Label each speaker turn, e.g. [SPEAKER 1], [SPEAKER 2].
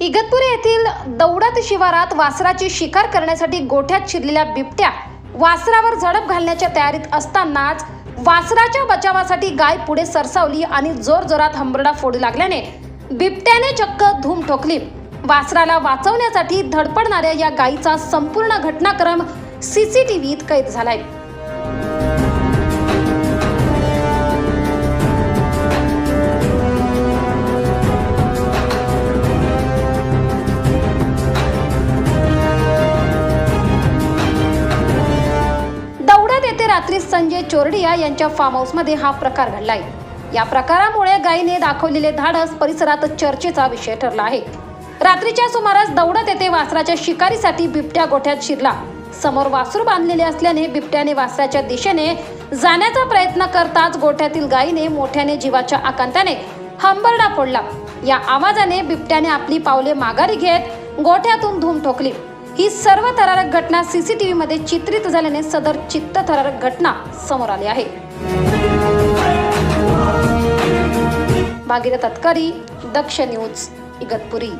[SPEAKER 1] इगतपुरी येथील दौडत शिवारात वासराची शिकार करण्यासाठी गोठ्यात शिरलेल्या बिबट्या वासरावर झडप घालण्याच्या तयारीत असतानाच वासराच्या बचावासाठी गाय पुढे सरसावली आणि जोरजोरात हंबरडा फोडू लागल्याने बिबट्याने चक्क धूम ठोकली. वासराला वाचवण्यासाठी धडपडणाऱ्या या गायीचा संपूर्ण घटनाक्रम सीसीटीव्हीत कैद झालाय. रात्री संजय चोरडिया यांच्या फार्म हाऊसमध्ये हा प्रकार घडलाय. या प्रकारामुळे गायीने दाखवलेले धाडस परिसरात चर्चेचा विषय ठरला आहे. रात्रीच्या सुमारास दौडत येथे वासराच्या शिकारीसाठी बिबट्या गोठ्यात शिरला. समोर वासरू बांधलेले असल्याने बिबट्याने वासराच्या दिशेने जाण्याचा प्रयत्न करताच गोठ्यातील गायीने मोठ्याने जीवाच्या आकांताने हंबरडा फोडला. या आवाजाने बिबट्याने आपली पावले माघारी घेत गोठ्यातून धूम ठोकली. ही सर्व थरारक घटना सीसीटीव्ही मध्ये चित्रित झाल्याने सदर चित्त थरारक घटना समोर आली आहे. भागीरथ तत्करी दक्ष न्यूज इगतपुरी.